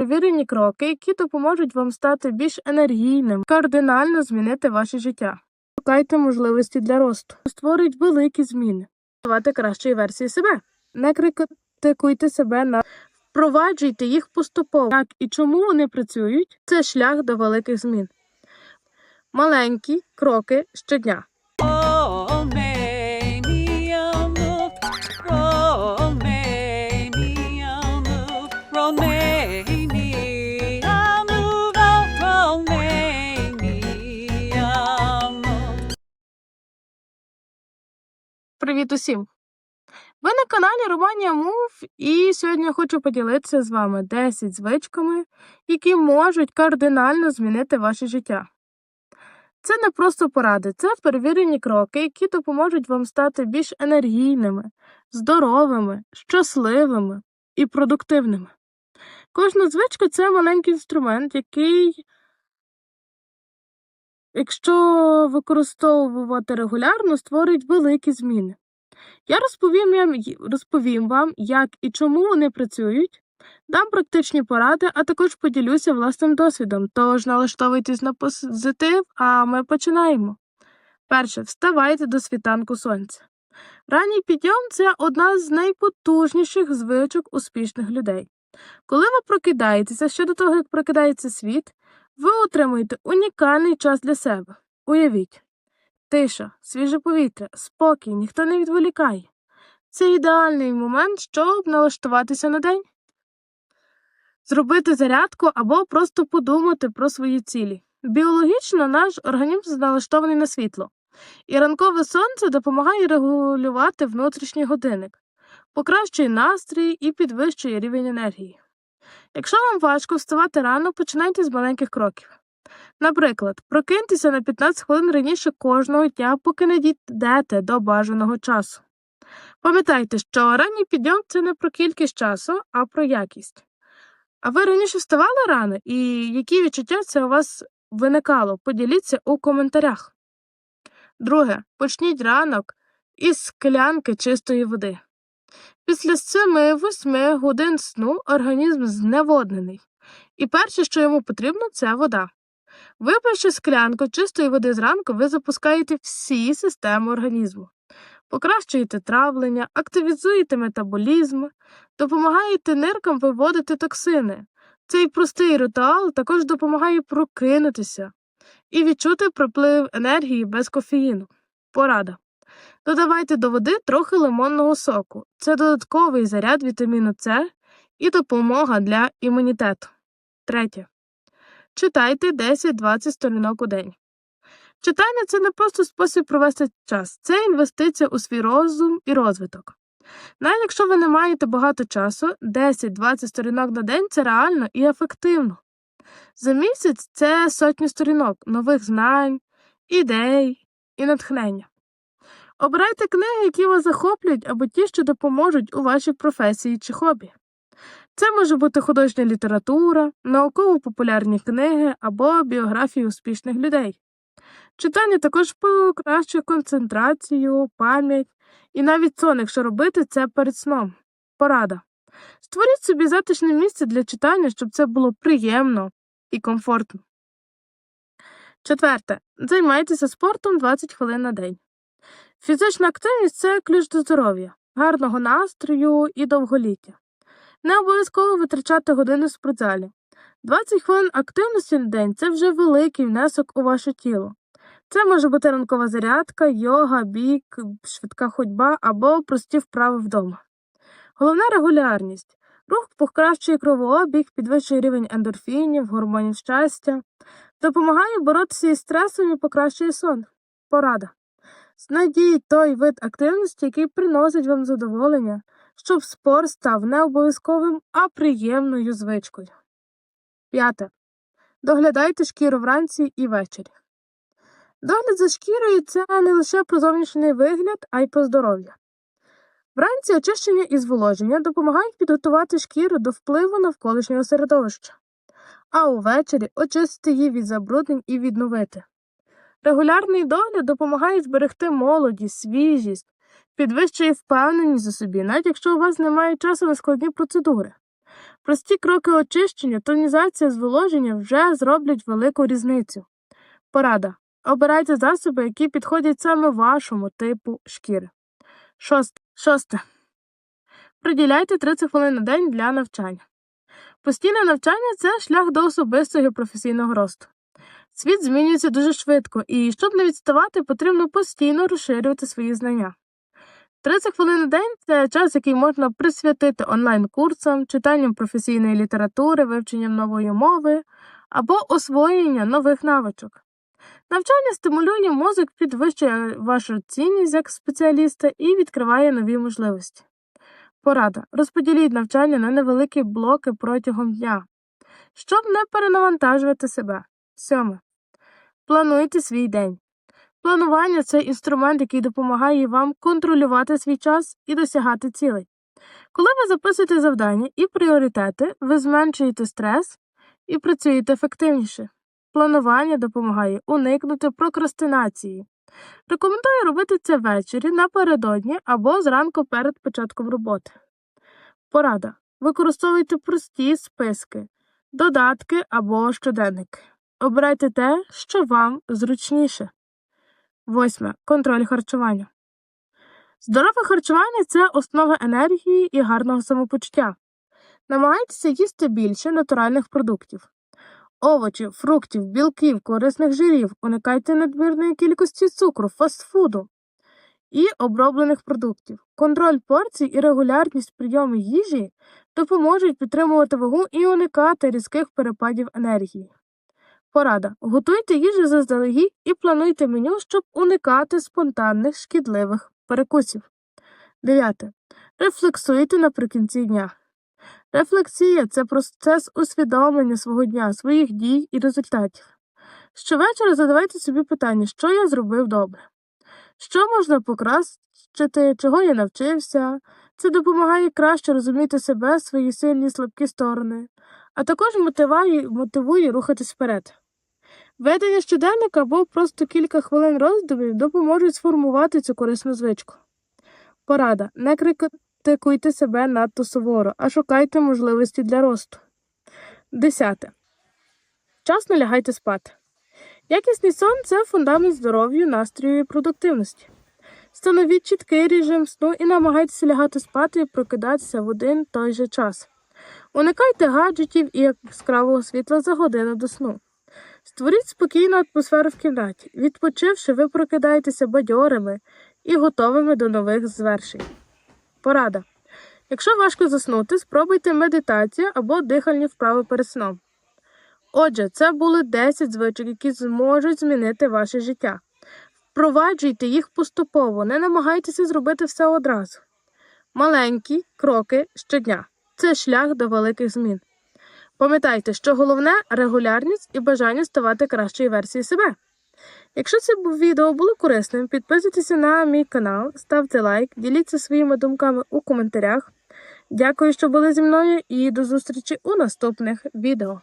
Перевірені кроки, які допоможуть вам стати більш енергійним, кардинально змінити ваше життя. Шукайте можливості для росту, створюють великі зміни, ставати кращою версією себе. Не критикуйте себе на впроваджуйте їх поступово. Як і чому вони працюють, це шлях до великих змін. Маленькі кроки щодня. Привіт усім! Ви на каналі Романія Мув, і сьогодні я хочу поділитися з вами 10 звичками, які можуть кардинально змінити ваше життя. Це не просто поради, це перевірені кроки, які допоможуть вам стати більш енергійними, здоровими, щасливими і продуктивними. Кожна звичка це маленький інструмент, який, якщо використовувати регулярно, створить великі зміни. Я розповім, розповім вам, як і чому вони працюють, дам практичні поради, а також поділюся власним досвідом. Тож налаштовуйтесь на позитив, а ми починаємо. Перше, вставайте до світанку сонця. Ранній підйом це одна з найпотужніших звичок успішних людей. Коли ви прокидаєтеся ще до того, як прокидається світ, ви отримуєте унікальний час для себе. Уявіть. Тиша, свіже повітря, спокій, ніхто не відволікає. Це ідеальний момент, щоб налаштуватися на день, зробити зарядку або просто подумати про свої цілі. Біологічно наш організм налаштований на світло, і ранкове сонце допомагає регулювати внутрішній годинник, покращує настрій і підвищує рівень енергії. Якщо вам важко вставати рано, починайте з маленьких кроків. Наприклад, прокиньтеся на 15 хвилин раніше кожного дня, поки не дійдете до бажаного часу. Пам'ятайте, що ранній підйом це не про кількість часу, а про якість. А ви раніше вставали рано і які відчуття це у вас виникало? Поділіться у коментарях. Друге, почніть ранок із склянки чистої води. Після 7-8 годин сну організм зневоднений, і перше, що йому потрібно, це вода. Випивши склянку чистої води зранку, ви запускаєте всі системи організму, покращуєте травлення, активізуєте метаболізм, допомагаєте ниркам виводити токсини. Цей простий ритуал також допомагає прокинутися і відчути приплив енергії без кофеїну. Порада. Додавайте до води трохи лимонного соку. Це додатковий заряд вітаміну С і допомога для імунітету. Третє. Читайте 10-20 сторінок у день. Читання це не просто спосіб провести час, це інвестиція у свій розум і розвиток. Навіть якщо ви не маєте багато часу, 10-20 сторінок на день це реально і ефективно. За місяць це сотні сторінок, нових знань, ідей і натхнення. Обирайте книги, які вас захоплюють, або ті, що допоможуть у вашій професії чи хобі. Це може бути художня література, науково-популярні книги або біографії успішних людей. Читання також покращує концентрацію, пам'ять і навіть сон, якщо робити це перед сном. Порада. Створіть собі затишне місце для читання, щоб це було приємно і комфортно. Четверте. Займайтеся спортом 20 хвилин на день. Фізична активність це ключ до здоров'я, гарного настрою і довголіття. Не обов'язково витрачати години в спортзалі. 20 хвилин активності на день це вже великий внесок у ваше тіло. Це може бути ранкова зарядка, йога, бік, швидка ходьба або прості вправи вдома. Головна регулярність. Рух покращує кровообіг, підвищує рівень ендорфінів, гормонів щастя, допомагає боротися із стресом і покращує сон. Порада. Знайдіть той вид активності, який приносить вам задоволення, щоб спорт став не обов'язковим, а приємною звичкою. П'яте. Доглядайте шкіру вранці і ввечері. Догляд за шкірою це не лише про зовнішній вигляд, а й про здоров'я. Вранці очищення і зволоження допомагають підготувати шкіру до впливу навколишнього середовища, а увечері очистити її від забруднень і відновити. Регулярний догляд допомагає зберегти молодість, свіжість, підвищує впевненість у собі, навіть якщо у вас немає часу на складні процедури. Прості кроки очищення, тонізація, зволоження вже зроблять велику різницю. Порада. Обирайте засоби, які підходять саме вашому типу шкіри. Шосте. Шосте. Приділяйте 30 хвилин на день для навчання. Постійне навчання це шлях до особистого і професійного росту. Світ змінюється дуже швидко, і щоб не відставати, потрібно постійно розширювати свої знання. 30 хвилин на день це час, який можна присвятити онлайн-курсам, читанням професійної літератури, вивченням нової мови або освоєння нових навичок. Навчання стимулює мозок, підвищує вашу цінність як спеціаліста і відкриває нові можливості. Порада. Розподіліть навчання на невеликі блоки протягом дня, щоб не перенавантажувати себе. Сьоме. Плануйте свій день. Планування це інструмент, який допомагає вам контролювати свій час і досягати цілей. Коли ви записуєте завдання і пріоритети, ви зменшуєте стрес і працюєте ефективніше. Планування допомагає уникнути прокрастинації. Рекомендую робити це ввечері напередодні або зранку перед початком роботи. Порада. Використовуйте прості списки, додатки або щоденники. Обирайте те, що вам зручніше. Восьме. Контроль харчування. Здорове харчування це основа енергії і гарного самопочуття. Намагайтеся їсти більше натуральних продуктів. Овочів, фруктів, білків, корисних жирів, уникайте надмірної кількості цукру, фастфуду і оброблених продуктів. Контроль порцій і регулярність прийому їжі допоможуть підтримувати вагу і уникати різких перепадів енергії. Порада. Готуйте їжу заздалегідь і плануйте меню, щоб уникати спонтанних шкідливих перекусів. 9. Рефлексуйте наприкінці дня. Рефлексія це процес усвідомлення свого дня, своїх дій і результатів. Щовечора задавайте собі питання, що я зробив добре, що можна покращити, чого я навчився. Це допомагає краще розуміти себе, свої сильні слабкі сторони, а також мотивує, мотивує рухатись вперед. Ведення щоденника або просто кілька хвилин роздумів допоможуть сформувати цю корисну звичку. Порада. Не критикуйте себе надто суворо, а шукайте можливості для росту. Десяте. Вчасно лягайте спати. Якісний сон це фундамент здоров'я, настрою і продуктивності. Встановіть чіткий режим сну і намагайтеся лягати спати і прокидатися в один той же час. Уникайте гаджетів і яскравого світла за годину до сну. Створіть спокійну атмосферу в кімнаті. Відпочивши, ви прокидаєтеся бадьорими і готовими до нових звершень. Порада. Якщо важко заснути, спробуйте медитацію або дихальні вправи перед сном. Отже, це були 10 звичок, які зможуть змінити ваше життя. Впроваджуйте їх поступово, не намагайтеся зробити все одразу. Маленькі кроки щодня це шлях до великих змін. Пам'ятайте, що головне регулярність і бажання ставати кращою версією себе. Якщо це відео було корисним, підписуйтесь на мій канал, ставте лайк, діліться своїми думками у коментарях. Дякую, що були зі мною, і до зустрічі у наступних відео.